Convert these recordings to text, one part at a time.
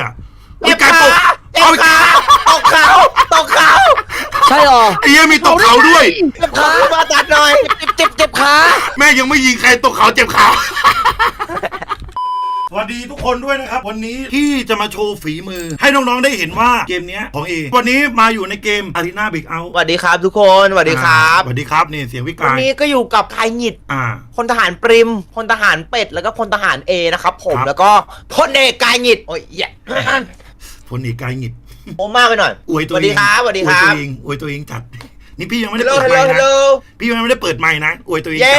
อะอุ้ยกายตกเจ็เอาบขาตกเขาตกเขาใช่หรอไอ้เหี้ยมีตกเขาด้วย เจ็บขามาตัดหน่อย เจ็บเจ็บเจ็บขา แม่ยังไม่ยิงใครตกเขาเจ็บขาส วัสดีทุกคนด้วยนะครับ วันนี้ที่จะมาโชว์ฝีมือ ให้น้องๆได้เห็นว่าเกมเนี้ยของเอวันนี้มาอยู่ในเกม Arena Big Out สวัสดีครับทุกคนสวัสดีครับสวัสดีครับนี่เสียงวิวันกายนี้ก็อยู่กับไทยหงิดอ่า พลทหารปริมพลทหารเป็ดแล้วก็พลทหารเอนะครับ ผมครับ แล้วก็พลเอกกายหงิดโอ้ยแย่ พลเอกกายหงิด โอมากไปหน่อยอวยสตัววัสเอดีงครับสวัสดีอควยรัตัวบเองอวยตัวเองจัด นี่พี่ยังไม่ฮัได้ลโหลเปิดฮัลไมโหลค์ฮัลโหลนะพี่ยังไม่ได้เปิดไมค์นะอวยตัวเองจัเย้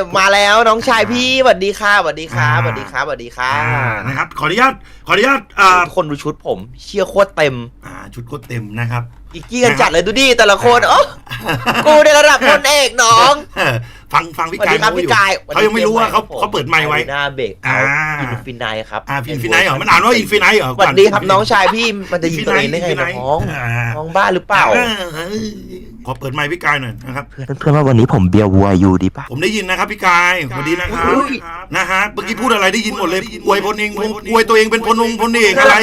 ดมาแล้วน้องชายพี่สวัสดีค่ะสวัสดีครับอ่าสวัสดีครับสวัสดีครัอ่าบนะครับ ขออนุญาตขออนุญาตอ่าทุกคนดูชุดผมเชี่ยโคตรเต็ม อ่าชุดโคตรเต็มนะครับ อีกกี้กันจัดเลยดูดิแต่ละคนโอ้กูในระดับพลเอกน้องเออฟังฟังพี่สวัสกายดีครับเขาอยู่พี่กายเขายังไม่รู้ว่าเขาเขาเปิดไมค์ไว้ หน้าเบรกเอาอ่า อินฟินไนครับอ่าอินฟินไนเหรอมันอ่านว่าอินฟินไนเหรอสวัสดีครับน้องชายพี่มันจะยิงตัวเองได้ไง Infinite น้องอ่าน้องบ้าหรือเปล่า เออเออ ขอเปิดไมค์พี่กายหน่อยนะครับ เพื่อนเพื่อนว่าวันนี้ผมเบียร์วัวอยู่ดีป่ะผมได้ยินนะครับพี่กายสวัสดีนะครับอุ๊ยนะฮะเมื่อกี้พูดอะไรได้ยินหมดเลยอวยพลเองอวยตัวเองเป็นพลองพลเอกอะไร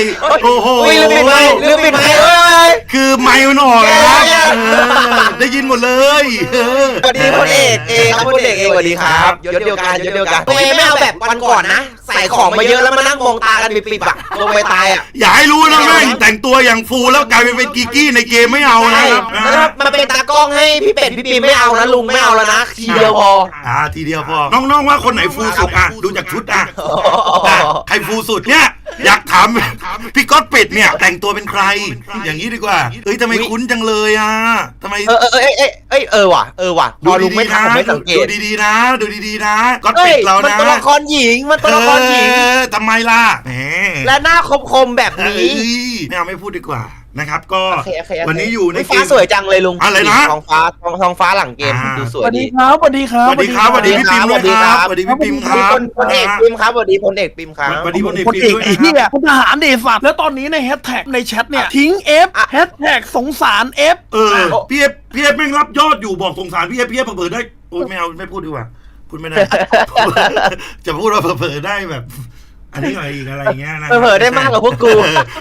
โอ้โหอุ้ยลืมปิดไมค์ลืมปิดไมค์เอ้ยคือไมค์มันออกนะครับแย่เออได้ยินหมดเลยเออ สวัสดีพลเอกเอครับพลเอกเอสวัสดีครับยศเดียวกันยศเดียวกันตัวเองไม่เอาแบบวันก่อนนะ ใส่ของมาเยอะแล้วมานั่งมองตากันปิบๆอะลงไปตายอะอย่าให้รู้นะแม่งแต่งตัวอย่างฟูแล้วกลายเป็นเป็นกีกี้ในเกมไม่เอานะครับแล้วถ้ามาเป็นตากล้องให้พี่เป็ดพี่ปีไม่เอานะลุงไม่เอาแล้วนะทีเดียวพออ่าทีเดียวพอน้องๆว่าคนไหนฟูสุดอะดูจากชุดอะอะใครฟูสุดเนี่ย อยากถามพี่ก๊อตเป็ดเนี่ย แต่งตัวเป็นใคร อย่างนี้ดีกว่า เอ้ยทำไมคุ้นจังเลยอะทำไมเออเออเออเออเออเออว่ะเออว่ะพอลุงไม่ทำผมไม่สังเกตดูดีๆนะ ดูดีๆนะก๊อตเฮ้เป็ยดเรามันนะตัวละครหญิงมันตัวละครหญิงเออทำไมล่ะแหมและหน้าคมๆแบบเอ้นี้ยไม่เอาไม่พูดดีกว่า นะครับ ก็โอเคโอเคโเควันนี้อยู่ในฮ้เกฟ้าม สวยจังเลยลุงอะไรนะ ท้องฟ้าท้องท้องฟ้าหลังเกมอ่าดูสสวยวัสดีดีครับสวัสดีครับสวัสดีครับสวัสดีพี่ปิมด้วยครับสวัสดีพี่ปิมคพรับลพลเอกปิมครับสวัสดีพลเอกปิมครับ สวัสดีพลเอกคนปิมเอกด้วยไอ้นะคเหี้รับยทหารเดสัตว์แล้วตอนนี้ในแฮชแท็กในแชทเนี่ย ทิ้ง F แฮชแท็กสงสาร F เออพี่เอฟพี่เอฟแม่งรับยอดอยู่บอกสงสารพี่เอฟพี่เอฟเผลอๆได้โอ้ยไม่เอาไม่พูดดีกว่าพูดไม่ได้ จะพูดว่าเผลอๆได้แบบ อันนี้อะไรอีกอะไรอย่างเงี้ยนะเผลอๆได้มากกว่าพวกกู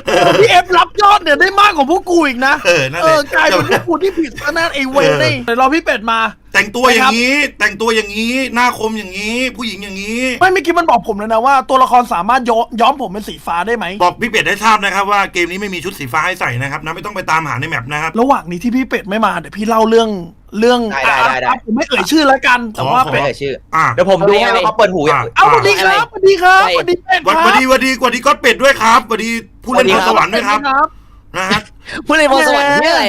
เออพี่ F รับยอดเนี่ยได้มากกว่าพวกกูอีกนะ เออนั่นเอแหละ อกลายเป็นพวกกูที่ผิดซะนั่นไอ้เวรนี่เดี๋ยวรอพี่เป็ดมาแต่งตัวอย่างนี้ แต่งตัวอย่างนี้ หน้าคมอย่างนี้ ผู้หญิงอย่างนี้ ไม่เมื่อกี้มันบอกผมเลยนะว่าตัวละครสามารถย้อมย้อมผมเป็นสีฟ้าได้ไหม บอกพี่เป็ดได้ทราบนะครับว่าเกมนี้ไม่มีชุดสีฟ้าให้ใส่นะครับนะไม่ต้องไปตามหาในแมปนะครับ ระหว่างนี้ที่พี่เป็ดไม่มาเดี๋ยวพี่เล่าเรื่องเรื่องได้ได้ได้ได้ อะผมไม่เอ่ยชื่อแล้วกันแต่ว่าขอไม่ได้ชื่อ อะ เดี๋ยวผมดูให้ว่าเขาเปิดหูยังเอาสวัสดีครับสวัสดีครับสวัสดีเป็ดวันครับวันดีวันดีวันดีก็เป็ดด้วยครับวันดีผู้เล่นพรสวรรค์ด้วยครับครับนะฮะพูดเลยพรสวรรค์เนี่ยอะไร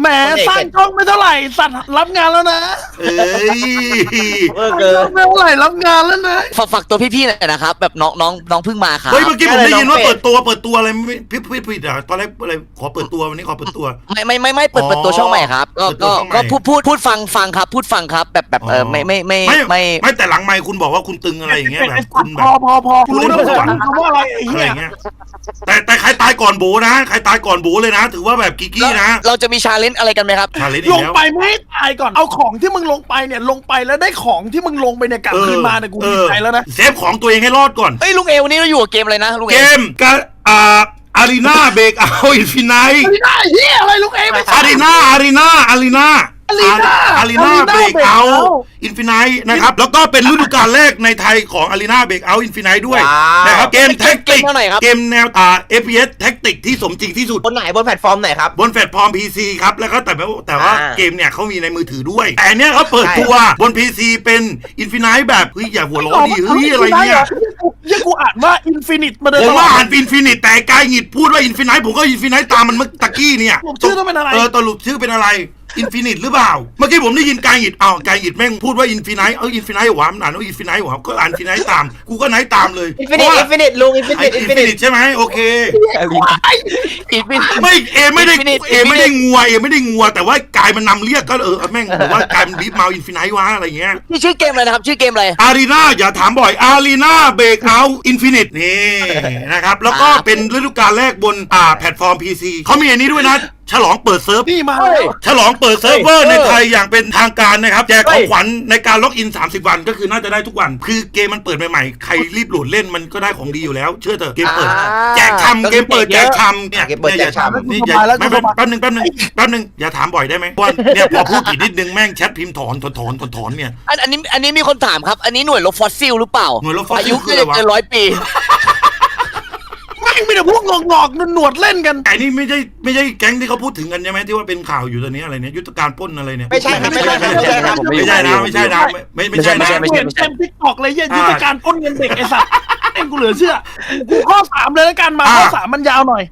แหมสร้างช่องไม่เท่าไหร่สัตว์รับงานแล้วนะเอ้ยเวอร์เกิน ไม่เท่าไหร่รับงานแล้วนะ ฝากฝากตัวพี่ๆหน่อยนะครับ แบบน้องน้องน้องเพิ่งมาครับเฮ้ยเมื่อกี้ผมได้ยินว่าน้องเป็ดเปิดตัวเปิดตัวอะไรไม่ผิดผิดผิดอะตอนแรกอะไรขอเปิดตัววันนี้ขอเปิดตัว ไม่ไม่ไม่ไม่เปิดอ๋อเปิดตัวช่องใหม่ครับก็เปิดตัวก็ช่องใหม่ก็พูดพูดพูดฟังฟังครับพูดฟังครับ แบบแบบเออไม่ไม่ไม่ไม่ไม่ไม่แต่หลังไมค์คุณบอกว่าคุณตึงอะไรอย่างเงี้ยแบบคุณแบพบ อพอพอผู้เล่นพรสวรรค์คำว่าอะไรไอ้อะไรเหี้อยย่างเงี้ยแต่แต่ใครตายก่อนโบนะ ใครตายก่อนโบเลยนะ ถือว่าแบบกิกกี้นะ เราจะมีชาเลนจ์อะไรกันไหมครับ ชาเลนจ์อีลกงแล้ว ไปไม่ให้ตายก่อน เอาของที่มึงลงไปเนี่ยลงไปแล้วได้ของที่มึงลงไปเนี่ยกลับคืนมาเนี่ยกูดีใจแล้วนะ เซฟของตัวเองให้รอดก่อน เอ้ยลุงเอวันนี้เราอยู่กับเกมอะไรนะลุงเกเอมกาอ่าอารีนาเบรกเอาอินฟินิตไม่ได้เหี้ยอะไรลูกเอ้ไม่ใช่อารีนาอารีนาอารีนา Arena อารีนา Arena เบรกเอา Breakout อินฟินิตนะครับ แล้วก็เป็นฤดูกาลแรกในไทยของอารีนาเบรกเอาอินฟินิตด้วยว้าวนะครับเกมแท็กติกเท่าไหร่ครับเกมแนวอ่า FPS แท็กติกที่สมจริงที่สุด บนไหนบนแพลตฟอร์มไหนครับ บนแพลตฟอร์ม PC ครับ แล้วก็แต่ว่าแต่ว่าอ่าเกมเนี่ยเขามีในมือถือด้วย แต่เนี้ยเขาเปิดใช่ตัวบน PC เป็นอินฟินิตแบบเฮ้ยอย่าหัวเร้อนดิเฮ้ยอะไรเนี่ยยังกูอ่านว่าอินฟินิตมาเดินผมตลว่าอดอ่านอินฟินิตแต่กายหงิดพูดว่าอินฟินิตผมก็อินฟินิตตามมันเมื่อตะกี้เนี่ยผมชื่อต้องเป็นอะไรเออตลุปชื่อเป็นอะไร อินฟินิตหรือเปล่า เมื่อกี้ผมได้ยินกายหงิดอ้าวกายหงิดแม่งพูดว่าอินฟินิตเอออินฟินิตหวามันอ่านว่าอินฟินิตหวาก็อ่านอินฟินิตตาม กูก็ไนท์ตามเลยอินฟินิตอินฟินิตลุงอินฟิไอ้นิตอิอินนฟิฟินินิตตใช่ไหมโอเคอีกไม่ไม่เอไม่ได้ Infinite เอไม่ได้งัวเอไม่ได้งัว แต่ว่ากายมันนำเรียกก็เออแม่งบอกว่ากายมันบีบมาอินฟินิตวะอะไรเงี้ยนี่ชื่อเกมอะไรนะครับชื่อเกมอะไรอารีนาอย่าถามบ่อยอารีนาเบรกเอาอินฟินิตนี่นะครับแล้วก็อ่าเป็นฤดูกาลแรกบนอ่าแพลตฟอร์ม PC เขามีอันนี้ด้วยนะ ฉลองเปิดเซิร์ฟ นี่มาเฮ้ยฉลองเปิดเซิร์ฟเวอร์เฮ้ในยไทยอย่างเป็นทางการนะครับ แจกขเฮ้องยขวัญในการล็อกอิน 30 วันก็คือน่าจะได้ทุกวัน คือเกมมันเปิดใหม่ๆ ใครรีบโหลดเล่นมันก็ได้ของดีอยู่แล้ว เชื่อเถอะเกมเปิดอ่าแจกฉำเกมเปิดแจกชำเนี่ยเกมเปิดแจกชำนี่อย่าไม่ไม่แป๊บนึงแป๊บนึงแป๊บนึงอย่าถามบ่อยได้ไหมว่าเนี่ยพอพูดผิดนิดนึงแม่งแชทพิมพ์ถอนถอนถอนถอนถอนเนี่ยอันอันนี้อันนี้มีคนถามครับ อันนี้หน่วยลบฟอสซิลหรือเปล่าหน่วยลบฟอสซิลอายุคือก็อะไรวะจะเกินร้อยปี แม่งมีแต่พวกงอกๆหนวดๆเล่นกัน ไอ้นี่ไม่ใช่ไม่ใช่แก๊งที่เขาพูดถึงกันใช่ไหมที่ว่าเป็นข่าวอยู่ตอนนี้อะไรเนี่ยยุทธการปล้นอะไรเนี่ยไม่ใช่ครับไม่ใช่ครับไม่ใช่ครับ ไม่ใช่นะไม่ใช่นะไม่ไม่ใช่นะกูเห็นเต็มทิกตอกเลยเหี้ยยุทธการปล้นเงินเด็กไอ้สัตว์เอ็งกูเหลือเชื่อกูข้อสามเลยแล้วกันมาข้อสามมันยาวหน่อย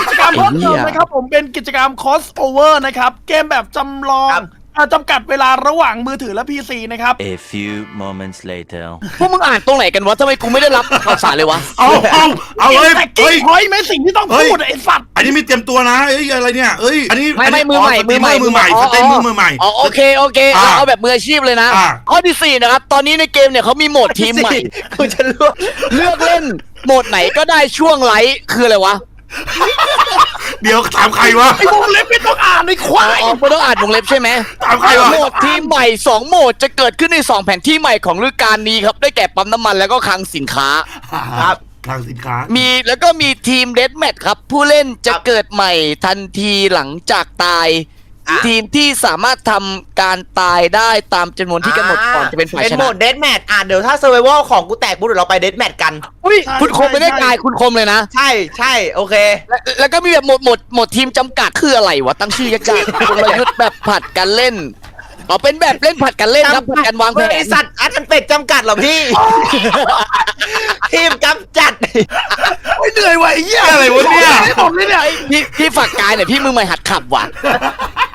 กิจกรรมเพิ่มเติมนะครับผมเป็นกิจกรรม crossover นะครับเกมแบบจำลองครับเอ่อจำกัดเวลาระหว่างมือถือและ PC นะครับ A few moments later. พวกมึงอ่านตรงไหนกันวะทำไมกูไม่ได้รับข่าวสารเลยวะ เอาเอาเอาเอ้ยแต่กิ๊เอ้ยกพอยไหมสิ่งที่ต้องเฮ้ย พูดอะไอ้สัตว์อันนี้ไม่เตรียมตัวนะเอ้ยอะไรเนี่ยเอ้ยอันนี้ไม่ไม่นมืนี้อใหม่สตรีมเมอร์มือใหม่สเต็มมือมือใหม่ อ๋อโอเคโอเคอ่าเราเอาแบบมืออาชีพเลยนะอ่าข้อที่สี่นะครับตอนนี้ในเกมเนี่ยเขามีโหมดทีมใหม่กูจะรู้เลือกเล่นโหมดไหนก็ได้ช่วงไลฟ์คืออะไรวะ เดี๋ยวถามใครวะไอ้วงเล็บไม่ต้องอ่านในควายอ๋อไม่ต้องอ่านวงเล็บใช่ไหมถามใครวะโหมดทีมใหม่ 2 โหมดจะเกิดขึ้นใน 2 แผนที่ใหม่ของฤดูกาลนี้ครับ ได้แก่ปั๊มน้ำมันแล้วก็คลังสินค้าครับทางสินค้า มีแล้วก็มีทีมเด a แมทครับ ผู้เล่นจะเกิดใหม่ทันทีหลังจากตาย อะ ทีมที่สามารถทำการตายได้ตามจำนวนที่กำหนดก่อนจะเป็นฝ่ายเป็นชโหมนะดเด a แมทอะเดี๋ยวถ้าเซอร์ไ a ว l ของกูแตกปุ๊บเดี๋ยวเราไปเด a แมทกัน อุ้ยคุณคมไม่ได้กายคุณคมเลยนะ ใช่ใช่โอเค และแล้วก็มีแบบหมดหมดหมดทีมจำกัดคืออะไรวะตั้งชื่อยากๆกลยุทธ์แบบผัดกันเล่นอ๋อเป็นแบบเล่นผัดกันเล่นครับผัดกันวางแผบนริษัทอาร์ตเป็ดจำกัดเหรอพี่ ทีมกำจัด โอ้ยเหนื่อยว่ะไอ้เหี้ยอะไรวะเนี่ยไม่หมดเลยเนี่ยพี่พี่ฝากกายหน่อยพี่มือใหม่หัดขับว่ะ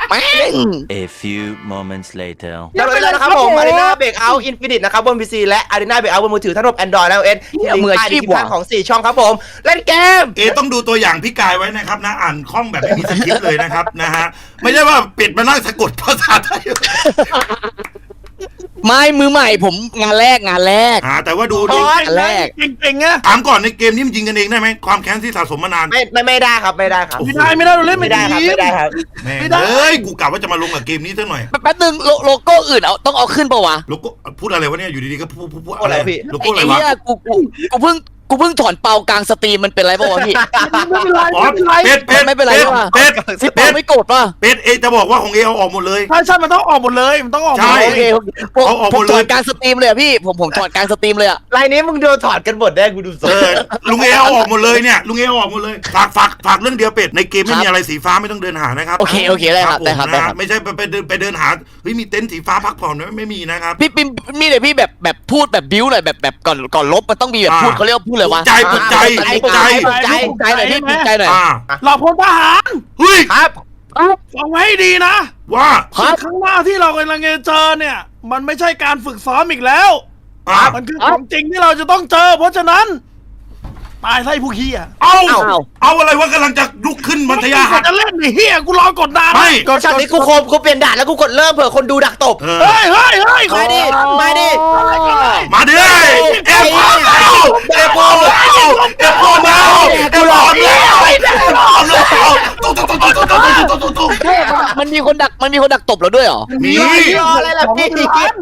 แม่ง A few moments later. เรียบร้อยแล้วนะครับผมอารีนาเบรกเอาอินฟินิตนะครับบน PC และอารีนาเบรกเอาบนมือถือทั้งระบบ Android และ iOS ที่ลิงก์ใต้ดีสคริปชั่นของ 4 ช่องครับผม เล่นเกม เอต้องดูตัวอย่างพี่กายไว้นะครับนะอ่านคล่องแบบไม่มีสคริปต์เลยนะครับนะฮะไม่ใช่ว่าปิดมานั่งสะกดภาษาไทย ไม่มือใหม่ผมงานแรกงานแรก อ่าแต่ว่าดูโอ้ดิยแรก เก่งๆนะถามก่อนในเกมนี้มันยิงกันเองได้ไหมความแค้นที่สะสมมานานไม่ไม่ไม่ได้ครับไม่ได้ครับ ไม่ได้ไม่ได้เราเล่นไม่ไม่ได้ได้ครับไม่ได้ครับ แม่งไม่ได้เอ้ยกูกะว่าจะมาลงกับเกมนี้สักหน่อยแป๊บนึงโลโลโก้อื่นเอาต้องเอาขึ้นปะวะโลโก้พูดอะไรวะเนี่ยอยู่ดีๆก็พูดพูดพูดอะไรพี่โลโก้อะไรไอ้วะ เหี้ยกูกูกูเพิ่ง กูเพิ่งถอนเปากลางสตรีมมันเป็นไรปะวะพี่ ไม่เป็นไรอ๋อไม่เป็นไรเป็ดเป็ดไม่เป็นไรเป็ดว่ะ เป็ดพี่เป็เปาดไม่โกรธป่ะเป็ดเอจะบอกว่าของเอเอาออกหมดเลย ใช่ใช่มันต้องออกหมดเลย มันต้องออกหมดใช่เลโอยเคโอเคผมเอาออกหผมมดเลยถอนกลางสตรีมเลยอะพี่ ผมผมถอนกลางสตรีมเลยอะรายนี้มึงโดนถอดกันหมดได้กูดูทรเองอลุงเอเอาออกหมดเลยเนี่ยลุงเอเอาออกหมดเลยฝากฝากฝากเรื่องเดียวเป็ดในเกมไม่มีอะไรสีฟ้าไม่ต้องเดินหานะครับโอเคโอเคได้ครับผมได้ครับได้นะครับ ไม่ใช่ไปไปเดินไปเดินหาเฮ้ยมีเต็นท์สีฟ้าพักผ่อนไหมไม่มีนะครับ พี่ปิมมีแต่พี่แบบแบบพูดแบบบิ้วหน่อยแบบแบบก่อนก่อนลบมันต้องมีแบบอ่าพูดเขาเรียกว่าพูดเลยวะใจปลุกใจปลุกใจ ปลุกใจปลุกใจหน่อยพี่ปลุกใจหน่อยอ่าเราพลทหารเฮ้ยครับ ฟังไว้ให้ดีนะว่าครับข้างหน้าที่เรากำลังจะเจอเนี่ย มันไม่ใช่การฝึกซ้อมอีกแล้ว อ่ามันคือของจริงที่เราจะต้องเจอ เพราะฉะนั้น ตายไส้ผู้เฮียเอา เอา เอาอะไรวะกำลังจะลุกขึ้นมันธยาหัดจะเล่นไอ้เฮียกูรอกดนานไม่ กดช็อตนี้กูโคมกูเปลี่ยนด่านแล้วกูกดเริ่มเผื่อคนดูดักตบเฮ้ยเฮ้ยเฮ้ยมาดิ มาดิ มาดิเอฟโอมแล้วเอฟโอมแล้วเอฟโอมแล้วเอฟโอมแล้วเอฟโอมแล้วตุ๊กตุ๊กตุ๊ก มันมีคนดักมันมีคนดักตบเราด้วยเหรอมีรออะไรล่ะพี่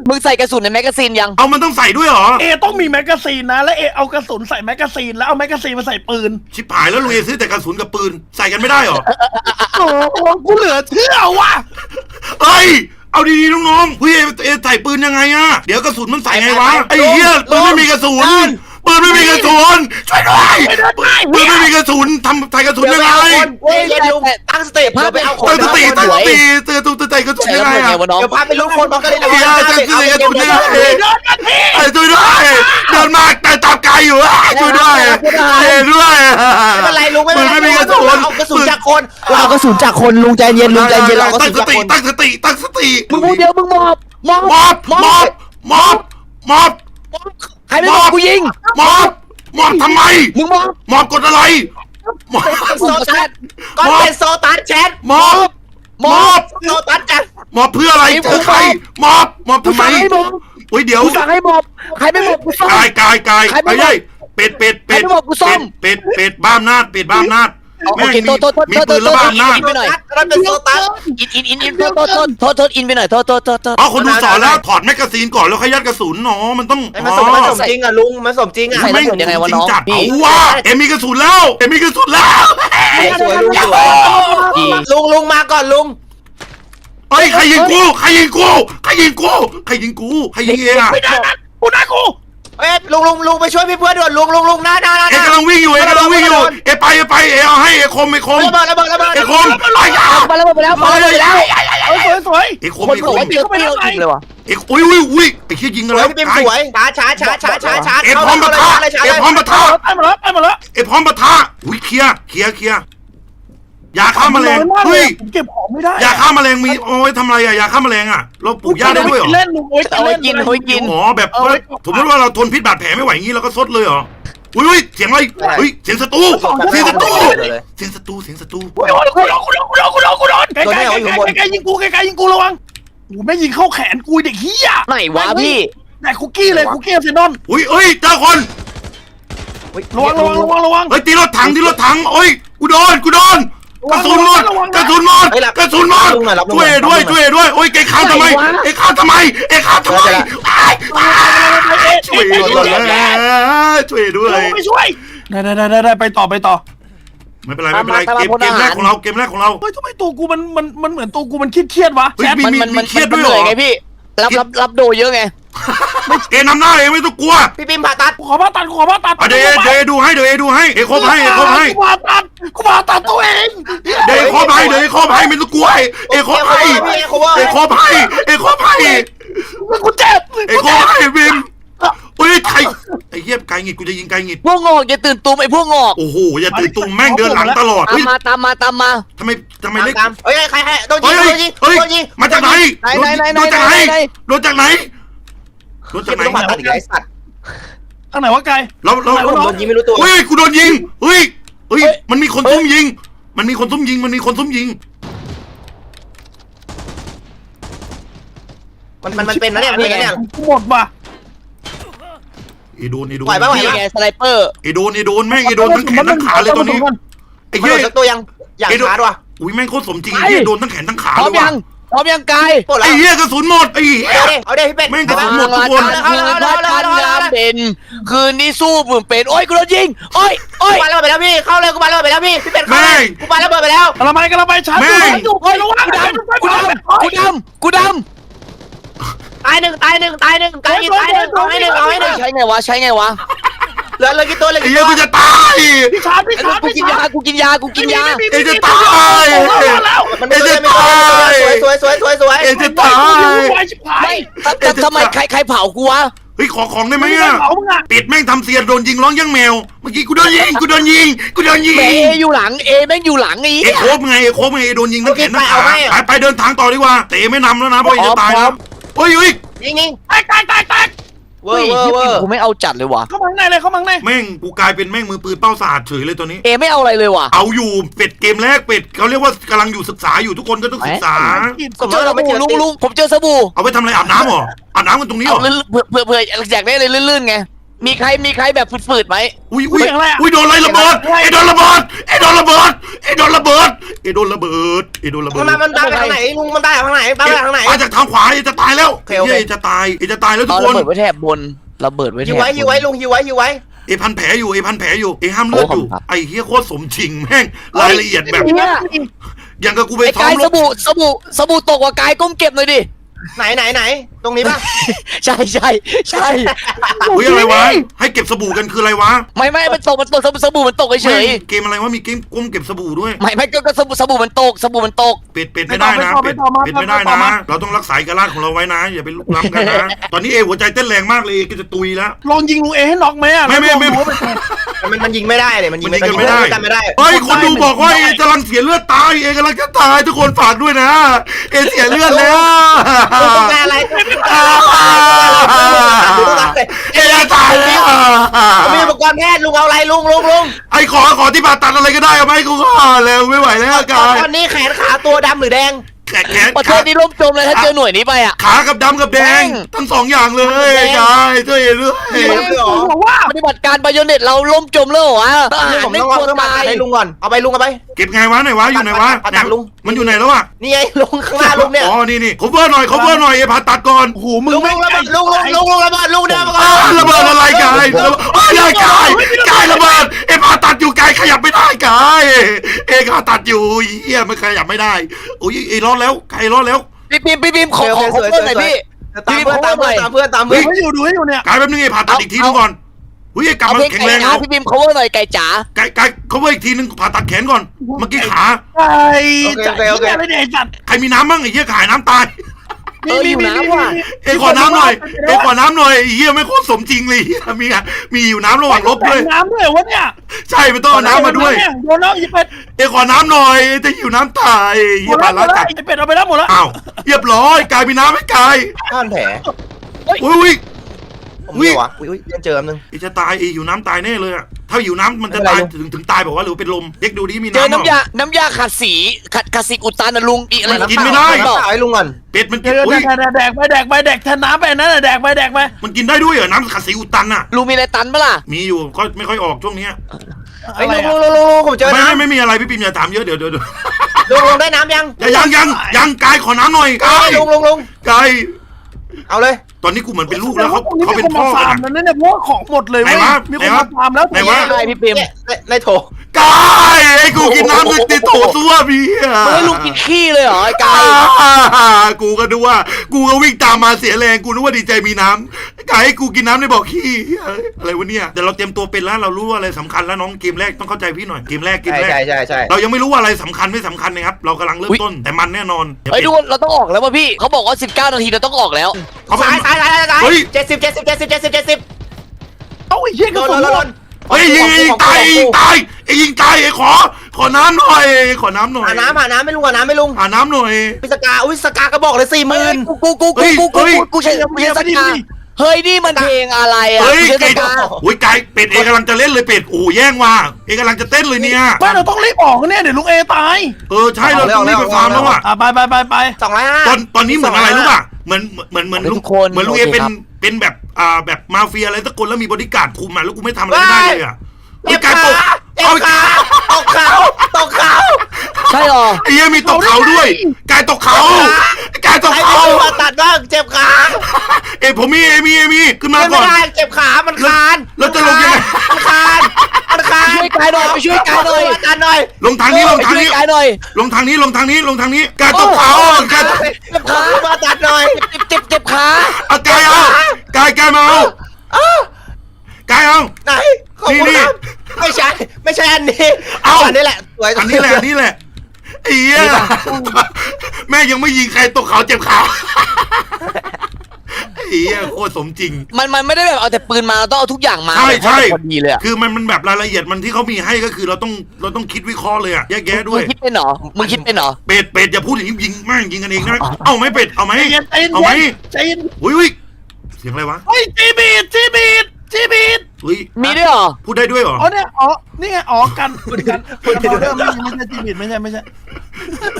มึงใส่กระสุนในแมกกาซีนยัง เอามันต้องใส่ด้วยเหรอ เอต้องมีแมกกาซีนนะ และเอเอากระสุนใส่แมกกาซีนแล้วเอาแมกกาซีนมาใส่ปืน ชิบหายแล้วลุงเอซื้อแต่กระสุนกับปืน ใส่กันไม่ได้เหรอโอ้โหกูเหลือเชื่อว่ะเฮ้ยเอาดีๆน้องๆเฮ้ยเอใส่ปืนยังไงอะเดี๋ยวกระสุนมันใส่ไงวะไอ้เหี้ยปืนไม่มีกระสุน ปืนไม่มีกระสุนช่วยด้วยปืนไม่มีกระสุนทำใส่กระสุนเดี๋ยวยังไปไงเอาคนเฮ้ยเย็นลุงตั้งสเตปเพื่อไปเอาคนตั้งสติเดี๋ตั้งยวสติเตือนตัวใส่กระสุนใส่ยังระไงเบิดไงอะวะน้องเดี๋ยวพาไปลุ้นคนบล็อกกันเลยนะเดี๋ยวจะซื้อเย็กระสุนยังไงเดินกันทีไอ้ช่วยด้วยเดินมาแต่จับไกลอยู่อะช่วยด้วยเอ้ด้วยไม่เป็นไรลุงไม่เป็นไรปืนไม่มีกระสุนเอากระสุนจากคนเราเอากระสุนจากคนลุงใจเย็นลุงใจเย็นเราเอากระตั้สุงนสจากติคนตั้งสติตั้งสติมึงพูดเดียวมึงมอบมอบมอบมอบมอบมอบใครไม่บอกกูยิง มอบมอบทำไมมึงมอบมอบกดอะไรมอบโซตัสก็เป็นโซตัสแชทมอบมอบโซตัสแชทมอบเพื่ออะไรเจอใครมอบมอบกูทำไมสั่งให้มอบโอ้ยเดี๋ยวกูสั่งให้มอบใครไม่มอบกูซ่อมกายกายกายใครไม่ไม่ใช่เป็ดเป็ดเป็ดใครไม่บอกกูซ่อมเป็ดเป็ดเป็ดบ้ามนาดเป็ดบ้ามนาด โอแม่งเคมีโทษโทษโทษมีโทษปืนระบาดอิหน้านไปหน่อยนั่นเป็นโซตัสอินอินอินอินโทษโทษโทษโทษโทษอินไปหน่อยโทษโทษโทษโทษเอาคนดูสอนแล้วถอดแมกกาซีนก่อนแล้วขยัดกระสุนเนาะมันต้องไอ้มันสมมันสมจริงอะลุงมันสมจริงอะใส่แล้วผมยังไงวะน้องจริจัดพี่เอาว่าเอ็มมีกระสุนแล้วเอ็มมีกระสุนแล้วสวยลุงสวยดีลุงลุงมาก่อนลุงเฮ้ยใครยิงกูใครยิงกูใครยิงกูใครยิงกูใครยิงเองอะไม่ได้นะกูนะกู เอ้ยลุงลุงลุงไปช่วยพี่เพื่อนด่วนลุงลุงลุงหน้าหน้าหน้าเอกำลังวิ่งอยู่เอกำลังวิ่งอยู่เอไปเอไปเอเอาให้เอคมเอคมระเบิดระเบิดระเบิด เอคมไอ้ยามาแล้วมาแล้วมาแล้วมาแล้วเอ้ยสวยสวยเอคมคนเอผคมมไม่เจอเปรี้ยวจริงเลยว่ะเออุ้ยอุ้ยอุ้ยไอ้เชี่ยยิงสกันวยแล้วพี่ปิมสวยช้าช้าช้าช้าช้าช้าเอพร้อมปะทะเลยช้าเอเลยพร้อมปะทะไปหมดแล้วไปหมดแล้วเอพร้อมปะทะอุ้ยเคลียร์เคลียร์เคลียร์ ยาฆ่าแมลงน้อยมากเลเฮ้ยย ผมเก็บของไม่ได้ยาฆ่าแมลงมีเอาไว้ทำอะไรอะยาฆ่าแมลงอะเราปลูกหญ้าได้ด้วยเหรอเล่นลุงโอ้ยเอาไว้กินเอาไว้กิน อ๋อแบบว่าสมมติว่าเราทนพิษบาดแผลไม่ไหวอย่างนี้เราก็ซดเลยเหรออุ้ยอุ้ยเสียงอะไรเฮ้ยเสียงศัตรูเสียงศัตรูเสียงศัตรูเสียงศัตรูกูโดนกูโดนกูโดนกูโดนกูโดนกูโดนไกลไกลไกลไกลยิงกูไกลไกลยิงกูระวังกูไม่ยิงเข้าแขนกูเด็กเฮียไหนวะพี่แต่คุกกี้เลยคุกกี้เซนอนอุ้ยเอ้ยเจ้าคนระวังระวังระวังระวังเฮ้ยตีรถถังตีรถถังโอ้ยกูโดนกูโดน กระสุนหมดกระสุนหมดกระสุนหมดช่วยด้วยช่วยด้วยโอ้ยไอ้ข้าทำไมไอ้ข้าทำไมไอ้ข้าทำไมช่วยด้วยช่วยด้วยไม่ช่วยได้ได้ได้ได้ไปต่อไปต่อไม่เป็นไรไม่เป็นไรเกมเกมแรกของเราเกมแรกของเราเฮ้ยทำไมตัวกูมันมันมันเหมือนตัวกูมันเครียดเครียดวะเฮ้ยแชทมีมันมีมันมีมันเครียดมัด้นวยเหเหรนื่อยอไงพี่ รับรับรับโดเยอะไงเกมนำหน้าเองไม่ต้องกลัวพี่ปิมผ่าตัดกูขอผ่าตัดกูขอผ่าตัดเดี๋ยวเดี๋ยวดูให้เดี๋ยวดูให้เอครบให้เอครบให้กูผ่าตัดกูผ่าตัดตัวเองเดี๋ยวครบให้เดี๋ยวครบให้ไม่ต้องกลัวเอครบให้เอครบให้เอครบให้กูเจ็บเอครบให้บิม เฮ้ยไก่ไอ้เหี้ยไก่หงิดกูจะยิงไก่หงิดพวกงอกอย่าตื่นตูมไอ้พวกงอกโอ้โหอย่าตื่นตุ้มแม่งเดินหลังตลอดตามเฮ้ยมาตามมาตามมาทำไมทำไมเล็กตามเฮ้ยใครใครโดนยิเฮ้งยโดนยิงเฮ้ยโดนยิงมาจากไหนไหนไหนไหนโดนจากไหนไหนไหนโดนจากไหนโดนจากไหนต้องผ่าตัดอีกไอ้สัตว์ทางไหนวะไกลเราเราโดนยิงไม่รู้ตัวเฮ้ยกูโดนยิงเฮ้ยเฮ้ยมันมีคนซุ่มยิง มันมีคนซุ่มยิงมันมีคนซุ่มยิง มันมันมันเป็นนะเนี่ยมันเป็นนะเนี่ยกูหมดว่ะไอ้โดนไอ้โดนไหวปะไหวนี่ไงสไนเปอร์ไอ้โดนไอ้โดนแม่งไอ้โดนทั้งแขนทั้งขาเลยตอนนี้ไอ้มันเหี้โดยนสักตัวยังอย่างชาร์จว่ะอุ้ยแม่งโคตรสมจริงไอ้เหี้ยโดนทั้งแขนทั้งขาพร้อเลมยยัว่ะงพร้อมยังกายปวดแล้ไอ้วเหี้ยกระสุนหมดไอ้เหี้ยเอาดิเอาดิพี่เป็ด แม่งกเอาระไปสุนหมดทุกคนคือพระท่านงามเป็นคืนนี้สู้เหมือนเป็น โอ้ยกูโดนยิง โอ้ยโอ้กูยปาระเบิดไปแล้วพี่เข้าเลยกูปาระเบิดไปแล้วพี่พี่เป็ดเข้าเลยกูปาระเบิดไปแล้วกระไมกระไมชาร์จอยู่เฮ้ยระวังกูดำกูดำกูดำกูด ตายหนึ่งตายหนึ่งตายหนึ่งตายหนึ่งตายหนึ่งเอาให้หนึ่งเอาให้หนึ่งำใช้ไงวะใช้ไงวะเหลือเหลือกี่ตัวเหลือไอ้กี่เหี้ยตัวกูจะตายพี่ชาร์จพี่ชาร์จกูกินยากูกินยากูกินยาเอจะตายแล้วมันไม่ตัวไม่ตัวสวยสวยสวยสวยเอจะตายไปชิบหายไม่ทำทำไมใครใครเผากูวะเฮ้ยขอของได้ไหมไม่อะเผามึงอะปิดแม่งทำเสียนโดนยิงร้องยังแมว เมื่อกี้กูโดนยิงกูโดนยิงกูโดนยิงแหมเออยู่หลังเอแม่งอยู่หลังไอ้เอโคบไงเอโคบไงเอโดนยิงทั้งแขนทั้งขาไปไปเดินทางต่อดีกว่าเตะไม่นำแล้วนะเพราะเอจะตายแล้ว เฮ้ยเฮ้ยยิงยิงแตกแตกแตกแตกเวอเฮ้ยร์เวอร์เวอร์กูไม่เอาจัดเลยวะเข้ามาข้างในเลยเข้ามาข้างในแม่งกูกลายเป็นแม่งมือปืนเป้าสาดเฉยเลยตัวนี้ เอไม่เอาอะไรเลยวะเอาอยู่เป็ดเกมแรกเป็ดเขาเรียกว่ากำลังอยู่ศึกษาอยู่ทุกคนก็ต้องศึกษาผมเจอสบู่ลุงลุงผมเจอสบู่เอาไปทำอะไรอาบน้ำเหรออาบน้ำกันตรงนี้เหรเอาอลื่นเผื่อเผื่อเผื่ออยากได้เลยลื่นๆไง มีใครมีใครแบบฝืดๆไหมอุ้ยอุ้ยอุ้ยโดนอะไรระเบิดไอ้โดนระเบิดไอ้โดนระเบิดไอ้โดนระเบิดไอ้โดนระเบิดไอ้โดนระเบิมัดนมามันตายไปทางไหนลุงมันตายไปทางไหนตายไปทางไหนมาจากทางขวาไอ้จะตายแล้วโอเคโอเคไอ้จะตายไอ้จะตายแล้วทุเอากคระนเบิดไว้แถบบนระเบิดไว้แถฮิบวไว้ฮิวไว้ลุงฮิวไว้ฮิวไว้ไอ้พันแผลอยู่ไอ้พันแผลอยู่ไอ้ห้ามเลือดอยู่โอ้ขอบคุณครับไอ้เฮียโคตรสมจริงแม่งรายละเอียดแบบเนี่ยอย่างกับกูไปไอ้ซ้อกามยรสบบู่สบู่สบู่ตกกว่ากายก้มเก็บหน่อยดิไหนไหนไหน ตรงนี้ป่ะ ใช่ใช่ใช่อุ้ยอะไรวะ ให้เก็บสบู่กันคืออะไรวะไม่ไม่มันตกมันตกสบู่มันตกเฉยแม่งเกมอะไรวะ มีเกมก้มเก็บสบู่ด้วยๆไม่ไม่ก็ก็สบู่สบู่มันตกสบู่มันตก เป็ดเป็ดไม่ได้นะ เป็ดเป็ดไม่ได้นะ เราต้องรักษาเอกลักษณ์ของเราไว้นะ อย่าไปลุกล้ำกันนะ ตอนนี้เอหัวใจเต้นแรงมากเลยเอก็จะตุยแล้ว ลองยิงลุงเอให้น็อกไหมอะไม่ไม่ไม่มันมันยิงไม่ได้เลยมันยิงมันยิงกันไม่ได้กันไม่ได้เฮ้ยคนดูบอกว่าเอกำลังเสียเลือดตายเอกำลังจะตายทุกคนฝากด้วยนะ เอเสียเลือดแล้วลุงต้องการอะไรเอจะตายแล้ว มีอุปกรณ์แพทย์ลุงเอาอะไรลุงลุงลุงไอ้ขอขอที่ผ่าตัดอะไรก็ได้เอาไหมกูก็แล้วไม่ไหวแล้วกายตอนนี้แขนขาตัวดำหรือแดง แขนแขนประเทศนี้ล่มจมเลยถ้าเจอหน่วยนี้ไปอะ ขากับดำกับแดงแดงทั้งสองอย่างเลยกายช่วยด้วยเฮ้ยเหรอบอกว่าปฏิบัติการบายเน็ตเราล่มจมแล้วเหรอวะทหารผมไม่ต้องกเอาลัวเครื่องมาตายให้ลุงก่อน เอาไปลุงเอาไป เก็บไงวะไหนวะอยู่ไหนวะผ่าตัดลุง มันอยู่ไหนแล้วอะนี่ไงลุงข้างหน้าลุงเนี่ย อ๋อ นี่นี่ cover หน่อย cover หน่อยไอ้ผ่าตัดก่อนโอ้โหมึงลุงไม่ลุงระเบิดลุงลุงลุงลุงระเบิดลุงเดินมาก่ออ้านระเบิดอะไรกายระเบิดโอ้ยได้กายกายระเบิดไอ้ผ่าตัด อยู่กายขยับไม่ได้กายเอ้ผ่าตัดอยู่เฮียมันขยับไม่ได้โอ้ยไอ้รอดแล้วกายรอดแล้วพี่พิมพ์พี่พิมพ์ขอขอขอเพิ่มหน่อยพี่ตามเพื่อนตามเพื่อนตามเพื่อนตามดูเพื่อนให้อยู่ดูให้อยู่เนี่ยกายแป๊บนึงไอ้ผ่าตัดอีกทีนึงก่อนเฮ้ยกลับเอามาเพลงแข็งไก่แรงจ๋าแล้วพี่พิมพ์ cover หน่อยไก่จ๋ากายกาย cover อีกทีนึงผ่าตัดแขนก่อนเมื่อกี้ขาไอ้จัดที่อะไรเนี่ยไอ้จัดใครมีน้ำบ้างไอ้เหี้ยขายน้ำตาย เอออยู่น้ำว่ะเอ้ยขอน้ำหน่อยเอ้ยขอน้ำหน่อยไอ้เหี้ยไม่โคตรสมจริงเลยเหี้ยมีอะมีอยู่น้ำระหว่างลบด้วย น้ำด้วยวะเนี่ยใช่มันต้องเอาน้ำมาด้วย โดนแล้วไอ้เป็ดเอ้ยขอน้ำหน่อยจะหิวน้ำตายเหี้ยหมผ่าดล้าแล้วจัดไอ้เป็ดเอาไปแล้วหมดแล้วอ้าวเรียบร้อยกายมีน้ำไหม่กายข้ามแผลอุ้ยอุ้ย ผมเนี่ยวะอุ้ยเจอเจอนึงไอ้จะตายไอ้หิวน้ำตายแน่เลยอะถ้าหิวน้ำมันจะตายถึงถึงตายบอกว่าหรือเป็นลมเด็กดูดิมีเจอน้ำน้ำยา น้ำยาขัดสี ขัดขัดสีอุดตันนะลุงอีอะไรกินไม่ได้บอกให้ลุงก่อนเป็ดมันกิเดี๋นยวอุ้ยแดกแดกไปแดกไปแดกแทนน้ำไปนั่นแดกไปแดกไปมันกินได้ด้วยเหรอน้ำขัดสีอุดตันอะลุงมีอะไรตันปะล่ะ มีอยู่ก็ไม่ค่อยออกช่วงเนี้ยไอ้ลุงลุงลุงลุงผมเจอไม่น้ไม่ไม่มีอะไรพี่ปิมอย่าถามเยอะเดี๋ยวเดี๋ยวเดี๋ยวำลุงลุงได้น้ำยังอย่ายังยังยังกายขอน้ำหน่อยกายลุงลุงลุงกาย เอาเลยตอนนี้กูเหมือนเป็นลูกแล้วเขาเขาเป็นคพ่อมากัฟานร์มอะ นั่นเนี่ยเพราะว่าของหมดเลยเว้ยไหนวะมีคนมาฟาร์มแล้วไหนวะ ใช่พี่ปิมเนี่ยในในโถ กายไอ้กูกินน้ำติดโถส้วมพี่อะเฮ้ยลุงกินขี้เลยเหรอไอ้กายอ่ากูก็ดูว่า กูก็วิ่งตามมาเสียแรงกูนึกว่าดีใจมีน้ำกายให้กูกินน้ำในบ่อขี้เอ้ยอะไรวะเนี่ยแต่เราเตรียมตัวเป็นแล้วเรารู้ว่าอะไรสำคัญแล้วน้องเกมแรกต้องเข้าใจพี่หน่อยเกมแรกเกมใช่แรก ใช่ใช่ใช่เรายังไม่รู้ว่าอะไรสำคัญไม่สำคัญนะครับ เรากำลังเริ่มต้นแต่มันแน่นอนดี๋วเฮ้ยปิดทุกคนเราต้องออกแล้วว่ะพี่เขาบอกว่า 19 นาทีเราต้องออกแล้ว เขาไป ซ้ายซ้ายซ้ายซ้ายเฮ้ย เจ็ดสิบเจ็ดสิบเจ็ดสิบเจ็ดสิบเจ็ดสิบ เอาไอ้เหี้ยโดกระนสุโดนนหโดมดน เฮ้ยยิงยิงตายยิงตายไอ้ยิงตายไอ้ขอ ขอน้ำหน่อยขอน้ำหน่อยหาน้ำหาน้ำไม่ลุงหาน้ำไม่ลุงหาน้ำหน่อยพิสกาอุ้ยสกากระบอกเลยสี่หมื่นกูกูกูเฮ้กูยกูกูเฮ้ยกูกูใช้กูใช้สกาเฮ้ยนี่มันเพลงอะไรอะเฮ้ยกูใช้สไก่กาโอ้ยไก่เป็ดเอกำลังจะเล่นเลยเป็ดโอ้แย่งว่ะเอกำลังจะเต้นเลยเนี่ยไม่เราต้องรีบออกเนี่ยเดี๋ยวลุงเอตายเออใช่เราต้องรีบไปฟาร์มแล้วอะอะไปไปไปไปสองร้อยห้าตอนตอนนี้เหมือนอะไรรู้ป่ะเหมือนเหมือนเหมือนลุงเหมือนลุงเอเป็น เป็นแบบอ่าแบบมาเฟียอะไรสักคนแล้วมีบริการดคุมอะแล้วกูไม่ทำอะไรไม่ได้เลยอะเจ็ไอ้บไก่ขาตกเจ็เอาบขาตกเขาตกเขา ใช่หรอไอ้เหี้ยมีตกเขาด้วยไก่ตกเขาไก่ตกใครเขาไม่มาตัดบ้างเจ็บขาเอ้ยผมมีเอ้ยมีเอ้ยมีขึ้นมาไม่ก่อน ได้เจ็บขา มันคานแล้วจะลงยังไง มันคานมันคานช่วยกายหน่อยไปช่วยกายหน่อย ตัดหน่อยลงทางนี้ลงไปทางช่วยนี้ กายหน่อย ลงทางนี้ลงทางนี้ลงทางนี้ไก่ตกเขาไก่ตกเจ็บขามาตัดหน่อยเจ็บเจ็บเจ็บขาเอาไก่เอาไก่ไก่มาเอาไก่เอา ไหนขอบคุณนี่ ครับไม่ใช่ ไม่ใช่อันนี้เอ้าอันนี้แหละสวยอันนี้แหละอันนี้แหละ ไอ้เหี้ยแม่ยังไม่ยิงใครตกเขาเจ็บขาไอ้เหี้ยโคตรสมจริง มันมันไม่ได้แบบเอาแต่ปืนมาเราต้องเอาทุกอย่างมาใช่ใช่ พอดีเลยอะคือมันมันแบบรายละเอียดมันที่เขามีให้ก็คือเราต้องเราต้องคิดวิเคราะห์เลยอะแยกแยะด้วมึยงคิดเป็นเหรอมึงคิดเป็นเหรอเป็ดเป็ดอย่าพูดอย่างนี้ยิงแม่งยิงกันเองนะเอาไหมเป็ดเอาไหมใจเย็นใจเย็นเอาไหมใจเย็นอุ้ยอุ้ยเสียงอะไรวะเฮ้ยจีบีดจีบีดจีบีด อุ้ยมีด้วยเหรอ พูดได้ด้วยเหรอ อ๋อเนี่ยอ๋อนี่ไงอ๋อกันกันกันเริ่มไม่ไม่ใช่จีบีดไม่ใช่ไม่ใช่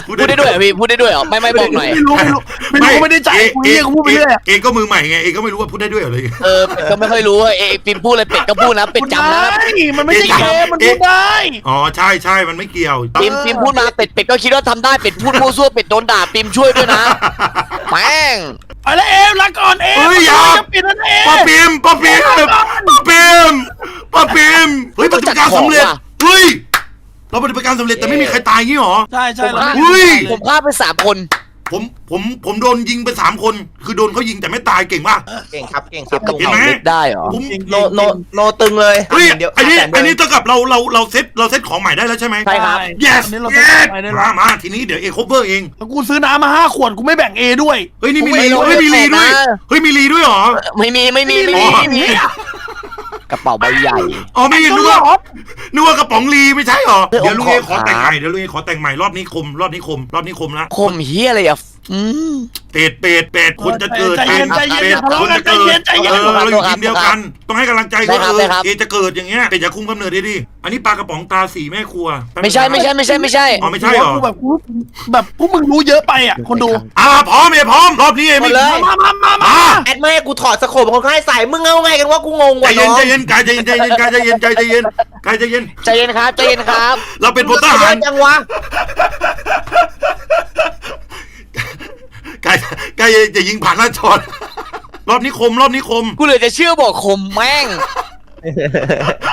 พูดได้ด้วยเหรอพี่พูดได้ด้วยเหรอไม่ไม่บอกหน่อยไม่รู้ไม่รู้ไม่รู้ไม่ได้ใจกูเอเรียกกูพูดไปเรื่อยเองก็มือใหม่ไงเองก็ไม่รู้ว่าพูดได้ด้วยเหรอเลยเออเป็ดก็ไม่ค่อยรู้ว่าเอปิมพูดอะไรเป็ดก็พูดนะเป็ดจำนะได้มันไม่ใช่เกมมันพูดได้ อ๋อใช่ใช่มันไม่เกี่ยวปิมปิมพูดมาเป็ดเป็ดก็คิดว่าทำได้เป็ดพูดมั่วซั่วเป็ดโดนด่าปิมช่วยด้วยนะแม่งไปแล้วเอมลาก่อนเอมจะปิดแล้วเอป้ามปิมป้าปิมป้าปิมป้าปิมเฮ้ยปฏิบัติการสำเร็จเฮ้ยเราปฏิบัติการสำเร็จแต่ไม่มีใครตายงี้หรอ ใช่ใช่ผมฆ่าอุ้ย ผมฆ่าไปสามคน ผมผมผมโดนยิงไปสามคน คือโดนเขายิงแต่ไม่ตายเก่งป่ะเก่งครับเก่งครับกระเห็นเป๋าไหม เล็กได้เหรอ ผมโนโนโนตึงเลยเฮ้ยเดียวอันนี้แสเดียวอันนี้เท่ากับเราเราเราเซ็ตเราเซ็ตของใหม่ได้แล้วใช่ไหม ใช่ครับ yes นี่เรา yes ไปได้มาแล้วมาทีนี้เดี๋ยวเอคเวอร์เองกูซื้อน้ำมาห้าขวดกูไม่แบ่งเอด้วย เฮ้ยนี่มีไม่ลีรู้เฮ้ยมีลีด้วยนะเฮ้ยมีลีด้วยเหรอ ไม่มีไม่มีไม่มีไม่มี กระเป๋าใบใหญ่ อ๋อไม่ยินนึกว่านึกว่ากระป๋องลีไม่ใช่เหรอเออเดี๋ยวลุงเอขขออขาแต่งใหม่ เดี๋ยวลุงเอขอแต่งใหม่รอบนี้คม รอบนี้คม รอบนี้คมละ คมเฮียอะไรอะ อืม เป็ดเป็ดเป็ดคนจะเกิดใจเป็เย็ดนใจเย็นเป็ดทะเลาะคนกัจะนใจเกิเย็ดนใจเย็นเออเราอยู่ทีมเดียวกัน ต้องให้กำลังใจเขาเออเอจะเกิดอย่างเงี้ยเป็ดอย่าคุมกำเนิดดีๆอันนี้ปลากระป๋องตาสีแม่ครัวไม่ใช่ไม่ใช่ไม่ใช่ไม่ใช่ อ๋อไม่ใช่เหรอ กูแบบกูแบบพวกมึงรู้เยอะไปอะ คนดู อ่าพร้อมเอพร้อมรอบนี้เอหมไม่ดเลย มามามามามาแอดไม่ให้กูถอดสโคปของคนให้ใส่มึงเอาไงกันว่ากูงงใจว่ะเย็นน้องใจเย็นกายใจเย็นใจเย็นกายใจเย็นใจใจเย็นกายใจเย็น ใจเย็นครับใจเย็นครับเราเป็นพลทหารจังวะ กายกายจะยิงผ่านหน้าจอรอบนี้คม รอบนี้คม กูเหลือจะเชื่อบอกคมแม่ง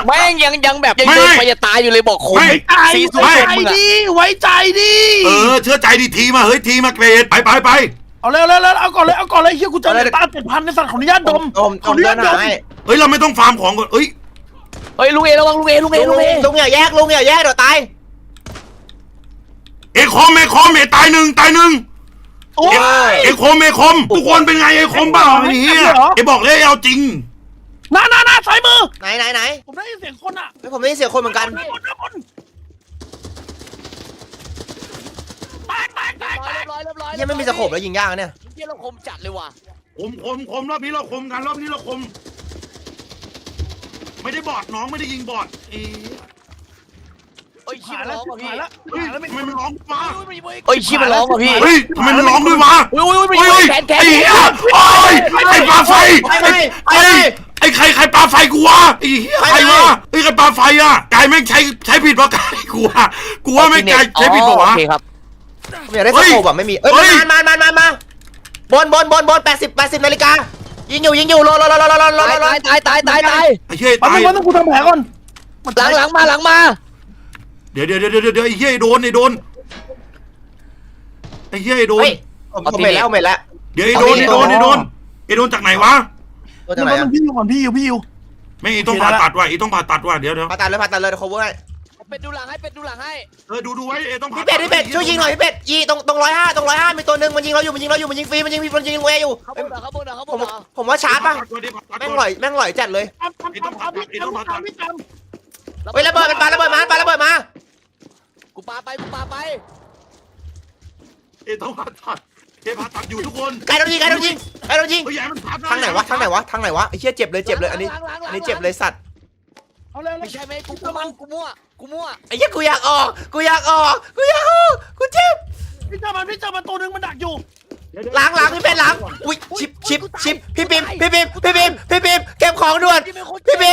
แม่งยังยังแบบยังไม่เดินไม่ไปจะตายอยู่เลยบอกคมไม่ใจสีสุดไว้ใจมมึงอะดิไว้ใจดิเออ เชื่อใจดีทีมา เฮ้ยทีมาเกรด ไปไปไปเอาเร็วเร็วเร็วเอาก่อนเลยเอาก่อนเลยเฮียกูเจะตาเจ็ดพันในสัตว์ขออนุญาตดมอมขออมอนุเดิญานตดหามยเฮ้ย เราไม่ต้องฟาร์มของก่อนเอ้ย เฮ้ยลุงเอระวังลุงเอลุงเอลุลุงงเอลุงอย่าแยกลุงอย่าแยกเดี๋ยวตาย เอคอมเอคอมเอตายหนึ่งตายหนึ่ง โอ้ยเอคอมเอคอมทุกคนเป็นไงเอคอมเปล่าไอ้เหี้ยเหรอเอบอกเลยเอาจริงหน้าหน้าหน้าซ้ายมือ ไหนไหนไหนผมได้ยินเสียงคนอะเฮ้ยผมได้ยินเสียงคนเหมือนกันด้านบนด้านบนแตกแตกแตกแตเรียกบร้อยเรียบร้อยยังไม่มีสโคปแล้วยิงยากนะเนี่ยเฮียเราคมจัดเลยว่ะคมคมคมรอบนี้เราคมกันรอบนี้เราคม ไม่ได้บอดน้องไม่ได้ยิงบอดเอ๊ โอ้ยชิวไร้องมาเอ้ยชิบมันร้องว่ะพี่เฮ้ยทำไมมันร้องด้วยวะอุ้ยมันร้องแขนแขนไอ้เหี้ยไอ้ปลาไฟไอ้ไอ้ไอ้ใครใครปลาไฟกูวะไอ้เหี้ยใครวะไอ้ใครปลาไฟอะก่ยแม่งใช้ใช้ผิดปะไก่ยกูวะกูว่ไม่กายใช้ผิดปะวะโอเคครับไม่อยากได้สโคปอะไม่มีเอ้ยมามามามาบนบนบนบนแปดสิบแปดสิบนาฬิกายิงอยู่ยิงอยู่รอรอรอรอรอรอตายตายตายตายตายไอ้เหี้ยตายมันต้องกูทำแผลก่อนหลังหลังมาหลังมา เดี๋ยวเดี๋ยวเดี๋ยวเดี๋ยวไอ้เหี้ยไอ้โดนไอ้โดนไอ้เหี้ยไอ้โดนเฮ้ย ผมผมเห็นแล้วผมเห็นแล้วเดี๋ยวไอ้โดนไอ้โดนไอ้โดนไอ้โดนจากไหนวะตัวนึจากงไหนปั๊บนึอะงพี่อยู่ก่อนพี่อยู่พี่อยู่ไม่งไอ้ต้องผ่าตัดว่ะไอ้ต้องผ่าตัดว่ะเดี๋ยวเดี๋ยวผ่าตัดเลยผ่าตัดเลยเดี๋ยว cover ให้เป็ดดูหลังให้เป็ดดูหลังให้ เออดูดูไว้ไอ้ต้องผ่าพี่เป็ดพี่เป็ดช่วยยิงหน่อยพี่เป็ดยีตรงตรงร้อยห้าตรงร้อยห้ามีตัวหนึ่งมันยิงเราอยู่มันยิงเราอยู่มันยิงฟรีมันยิงฟรีมันยิงเวอยู่ข้างบนเหรอข้างบนเหรอข้างบผนมเหรอผมว่าชาร์จป่ะแม่แม่งงหหลล่ออยยแม่งหล่อยจัดเลยปั๊บปั๊บปั๊บปั๊บพี่จำปั๊บพี่จำ เฮ้ยระเบิดมันปาระเบิดมาปาระเบิดมา กูปาไปกูปาไปไอ้ต้องผ่าตัดไอ้ผ่าตัดอยู่ทุกคนไกลโดนยิงไกลโดนยิงไกลโดนยิง เฮ้ยอย่าให้มันผ่าตัดทางไหนวะทางไหนวะทางไหนวะไอ้เหี้ยเจ็บเลยเจ็บเลยอันนี้อันนี้เจ็บเลยสัตว์เอาเร็วเร็ไม่วใช่ไหมกูกูมั่วกูมั่วกูมั่วไอ้เหี้ยกูอยากออกกูอยากออกกูอยากออกกูเจ็บพี่เจอมันพี่เจอมันตัวหนึงมันดักอยู่ หลังหลังพี่เป็ดหลังอุ้ยชิปชิปชิปพี่ปิมพี่ปิมพี่ปิมพี่ปิมเก็บของด่วนพี่ปิ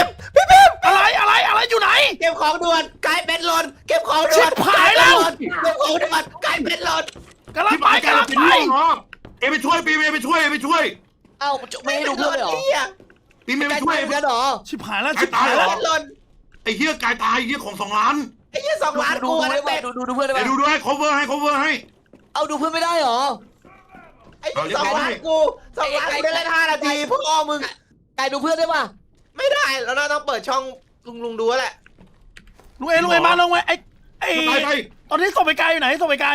มพี่ปิมอะไรอะไรอะไรอยู่ไหน เก็บของด่วนกลายเป็นหล่นเก็บของด่วนชิบหายแล้ว เก็บของด่วนกลายเป็นหล่นกำลังที่ไปไปกันกำลังเป็นไปม่วงเหรอเอไปช่วยปีเอไปช่วยเอไปช่วยเอ้าไม่ให้ดูเพื่อนเลยเหรอเหี้ยปีเอไปใกล้ช่วยตายกันเหรอชิบหายแล้วชิบหายแล้วเป็นหล่นไอ้เหี้ยกายตายไอ้เหี้ยของสองล้านไอ้เหี้ยสองล้านดูกูดูอะได้นะป่ะเป็ดดูดูดูเพื่อนได้เดี๋ยวป่ะดูด้วย cover ให้ cover ให้ เอาดูเพื่อนไม่ได้เหรอ ไอ้เหี้ยสองล้านกูสองล้านกูได้เล่นห้านาทีพวกอ้อมึงกายดูเพื่อนได้ป่ะไม่ได้แล้วเราต้องเปิดช่องลุงลุงดูแล้วแหละ ลุงเอลุงเอมาลงไว้ไอ้ไอ้ไปไปตอนนี้ส่งไปไกลอยู่ไหนส่งไปไกล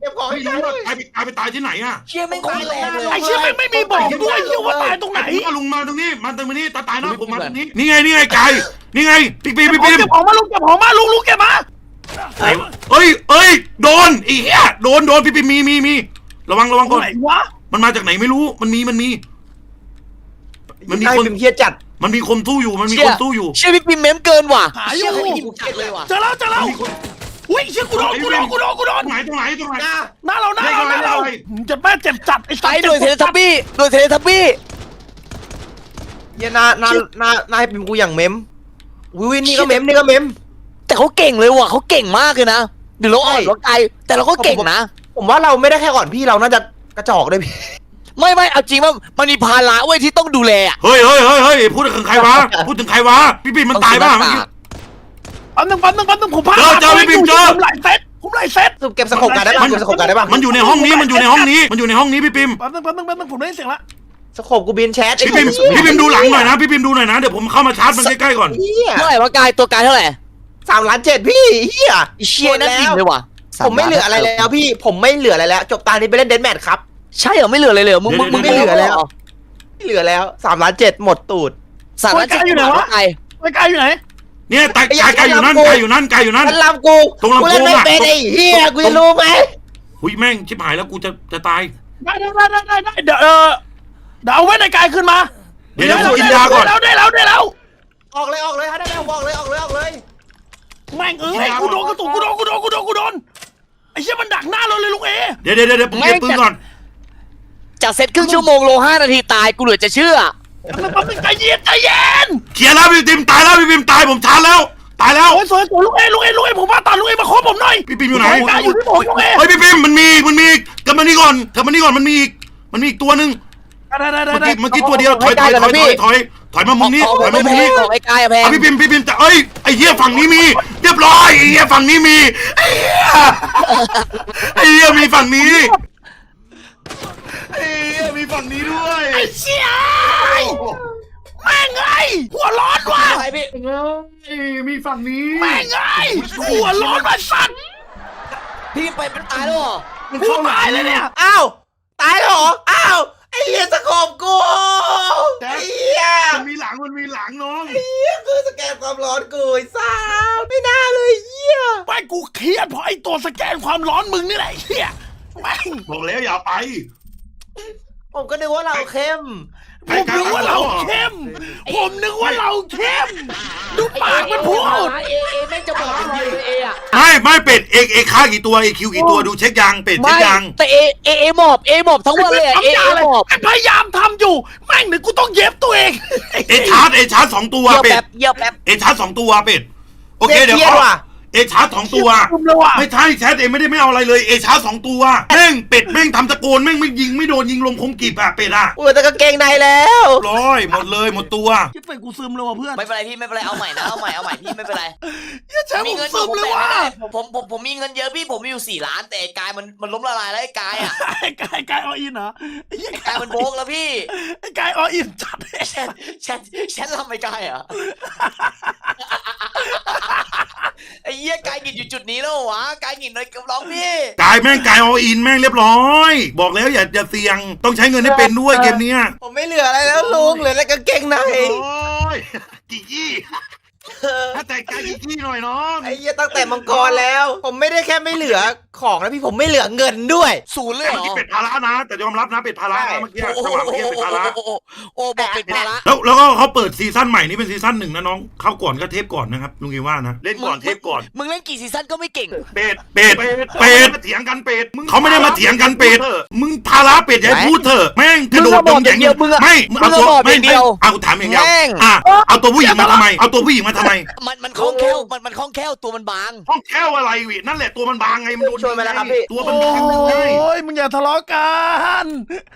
เก็บของไม่ให้รู้ได้ว่ากายไปกายไปตายที่ไหนอะเชี่ยไม่งโคตรแรงเลย ไอ้เชี่ยไม่งไม่มีบอกด้วยเชี่ยว่าตายตรงไหนไอ้พวกลุงมาตรงนี้มาตรงนี้ตาตายนะผมมาตรงนี้นี่ไงนี่ไงกายนี่ไงปิ๊กปิ๊กเก็บปิ๊กของปิ๊กเก็บของมาลุงเก็บของมาลุงลุงเก็บมาไหนวะเอ้ยเอ้ยโดนไอ้เหี้ยโดนโดนปิ๊กปิ๊กมีมีมี ระวังระวังตรก่องนไหนวะมันมาจากไหนไม่รู้ มันมีมันมี มันมีไอ้คนพิมพ์เฮียจัดมันมีคนสู้อยู่มันมีคนสู้อยู่ เชี่ยพี่ปิมเมมเกินว่ะหาอเชี่ยยู่เขายิงจัดเลยว่ะเจอแล้วเจอแล้วมีคนอุ้ยเชี่ยกูโดนกูโดนกูโดนกูโดตนรงไหนตรงไหนตรงไหนนะหน้าเราหน้าเราหน้าเราจะแม่เจ็บจัดไอ้ไปหน่วยเทเลทับบี้หน่วยเทเลทับบี้เฮียหน้าหน้าหน้าหน้าให้พิมพ์กูอย่างเมมวิวนี่ก็เมมนี่ก็เมมแต่เขาเก่งเลยว่ะเขาเก่งมากเลยนะเดี๋ยวเราอ่อนเราไกลแต่เราก็เก่งนะ ผมว่าเราไม่ได้แค่อ่อนพี่เราน่าจะกระจอกด้วยพี่ ไม่ไม่เอาจริงว่ามันมีภาระเว้ยที่ต้องดูแลอะเฮ้ยเฮ้ยเฮ้ยเฮ้ยพูดถึงใครวะ พูดถึงใครวะ พี่ปิ๊กมันตายป่ะเมื่อกี้แป๊บนึงแป๊บนึงแป๊บนึงผมพลาดเจอเจอพี่พิมพ์เจอ ผมหลายเซตผมหลายเซตสรุปเก็บสโคปกันได้ป่ะเก็บสโคปกันได้ป่ะมันอยู่ในห้องนี้มันอยู่ในห้องนี้มันอยู่ในห้องนี้พี่ปิมแป๊บนึงแป๊บนึงแป๊บนึงผมได้ยินเสียงละสโคปกูบินแชทพี่ปิมพี่ปิมดูหลังหน่อยนะพี่ปิมดูหน่อยนะเดี๋ยวผมเข้ามาชาร์จมันใกล้ๆก่อนเฮียเท่าไหร่วะกายตัวกายเท่าไหร่สามล้านเจ็ดพี่เฮียไอ้เชี่ยนั่นจริงเลยว่ะ ผมไม่เหลืออะไรแล้วพี่ผมไม่เหลืออะไรแล้ว จบตานี้ไปเล่นเดนแมทครับ ใช่เหรอไม่เหลือเลยเลยมึงมึงมึงไม่เหลือแล้วไม่เหลือแล้วสามล้านเจ็ดหมดตูดสามล้านเจ็ดอยู่ไหนวะไกไอ้ไกลอยู่ไหนเนี่ยตายกายกายอยู่นั่นกายอยู่นั่นกายอยู่นั่นมันลำกูตรงลำโพงกูเล่นไม่อะเป็นไอ้เฮียกูจะรู้ไหมหุยแม่งชิบหายแล้วกูจะจะตายได้ได้ได้ได้ได้เดี๋ยวเออเดี๋ยวเอาไว้ในกายขึ้นมา เดี๋ยวเดี๋ยวกูกินยาก่อนได้แล้วได้แล้วได้แล้วออกเลยออกเลยฮะได้แล้วออกเลยออกเลยออกเลย แม่งเอ้ยกูโดนกระตุกกูโดนกูโดนกูโดนกูโดนไอ้เชี่ยมันดักหน้าเราเลยลุงเอเดี๋ยวเดี๋ยวเดี๋ยวผมเก็บปืนก่อนจากเซตครึ่งชั่วโมงโลห้านาทีตายกูเหลือจะเชื่อมันมันใจเย็นใจเย็นเคลียร์แล้วพี่ปิมตายแล้วพี่ปิมตายผมชาร์จแล้วตายแล้วโอ้ยสวยสวยลุงเอลุงเอลุงเอผมว่าตาลุงเอมาขอผมหน่อยพี่ปิมอยู่ไหนกายอยู่ที่ผมลุงเอเฮ้ยพี่ปิมมันมีอีกมันมีอีกกลับมานี่ก่อนกลับมานี่ก่อนมันมีอีกมันมีอีกตัวหนึ่งได้ได้ได้เมื่อได้กี้เมื่อกี้ตัวเดียวถอยถให้อยได้ถอยก่อนนะพี่ถอยถอยถอยมามุมนี้ของถอยมามุมนี้ของไอ้กายอะแพงเอาพี่ปิมพี่ปิมจะเอ้ยไอ้เหี้ยฝั่งนี้มีเรียบร้อยไอ้เหี้ยฝั่งนี้มีไอ้เหี้ยไอ้เหี้ยมีฝั่งนี้ไอ้เหี้ยมีฝั่งนี้ด้วยไอ้เชี่ยแม่งไงหัวร้อนว่ะไอ้พี่เอ้ยมีฝั่งนี้แม่งไงหัวร้อนมาสั่นพี่ไปมันตายแล้วเหรอมันกูเข้าหลัตายงเลยเนี่ยอ้าวตายเหรออ้าว ไอ้เหี้ยสกอบกูไอ้เหี้ยมันมีหลังมันมีหลังน้องเหี้ยคือสแกนความร้อนกูไอ้สาวไม่น่าเลยเหี้ยแม่งกูเครียดเพราะไอ้ตัวสแกนความร้อนมึงนี่แหละไอ้เฮียแม่งบอกแล้วอย่าไป ผมก็นึกว่าเราเข้ม ผมนึกว่าเราเข้ม ผมนึกว่าเราเข้ม ดูปากมันพูด เอเอแม่งจะบอกเลยเออะไม่ไม่เป็ดเอกเอกฆ่ากี่ตัวเอคิวกี่ตัวดูเช็คยังเป็ดเช็ไม่คยัง แต่เอเอเอหมอบเอหมอบทั้งวันเลยอะเอเอหมอบพยายามทำอยู่แม่งเดี๋ยวกูต้องเย็บตัวเอง เอชาร์จเอชาร์จสองตัวเยี่ยวเป็แป๊ดบเยี่ยวแป๊บเอชาร์จสองตัวเป็ดโอเคเดี๋ยวเครียดเขาว่ะ เอชาร์จสองตัวคุมเลยว่ะไม่ใช่แชทเองไม่ได้ไม่เอาอะไรเลยเอชาร์จสองตัวแม่งเป็ดแม่งทำตะโกนแม่งไม่ยิงไม่โดนยิงลงคมกีบอะเป็ดอะอุ้ยแต่กางเกงในแล้ว ร้อยหมดเลยหมดตัว คิดไปกูซึมเลยว่ะเพื่อนไม่เป็นไรพี่ไม่เป็นไรเอาใหม่นะเอาใหม่เอาใหม่พี่ไม่เป็นไรเหี้ยแชร์ผมีมเงินอซึยู่มผมเลยแบ่งว่ะไม่ได้ผมผมผมผมมีเงินเยอะพี่ผมมีอยู่สี่ล้านแต่ไอ้กายมันมันล้มละลายแล้วไอ้กายอะไอ้กายกายออินเหรอไอ้เหี้ยไอ้กายมันโบกแล้วพี่ไอ้กายออินจัดแชทแชทแชทลำไอ้กายเหรอะไอ้เหี้ยกายหงิดอยู่จุดนี้แล้วเหรอวะกายหงิดเลยกับร้องพี่กายแม่งกายออินแม่งเรียบร้อย บอกแล้วอย่าอย่าเสี่ยงต้องใช้เงินให้เป็นด้วยเกมเนี้ยผมไม่เหลืออะไรแล้วลุงเหลือแต่กางเกงใน โอ้ยจีจี้ ถ้าแต่งกายจีจี้หน่อยน้องไอ้เหี้ยตั้งแต่มังกรแล้ว ผมไม่ได้แค่ไม่เหลือของนะพี่ผมไม่เหลือเงินด้วย ศูนย์เลยเหรเมื่ออกี้เป็ดภาระนะ แต่ยอมรับนะเป็ดภาระนะเมื่อกี้โอ้จังหวะเมื่อกี้เป็ดภาระโอ้โหโอ้บอกเป็นภาระแล้วแล้วก็เขาเปิดซีซั่นใหม่นี่เป็นซีซั่นหนึ่งนะน้อง เข้าก่อนก็เทปก่อนนะครับ ลุงเอว่านะ เล่นก่อนเทปก่อน มึงเล่นกี่ซีซั่นก็ไม่เก่ง เป็ด เป็ด เป็ดเถียงกันเป็ดเขาไม่ได้มาเถียงกันเป็ด มึงภาระเป็ดอย่าให้พูดเถอะแม่งกระโดดมึงก็บอกงอย่างอย่างเดียวมึงอะไม่เอาตัวมึงก็บอกไม่อย่างเดียว เอาถามอย่างเดียวแม่ง อะเอาตัวผู้หญิงมาทำไม เอาตัวผู้หญิงมาทำไมมันมันคล่องแคล่วมันมันคล่องแคล่วตัวมันบาง ห้องแค่วอะไรวินั่นแหละตัวมันบางไงมันโดนช่วยมาแล้วครับพี่ ตัวมันบางไงโอ้ยมึงอย่าทะเลาะกัน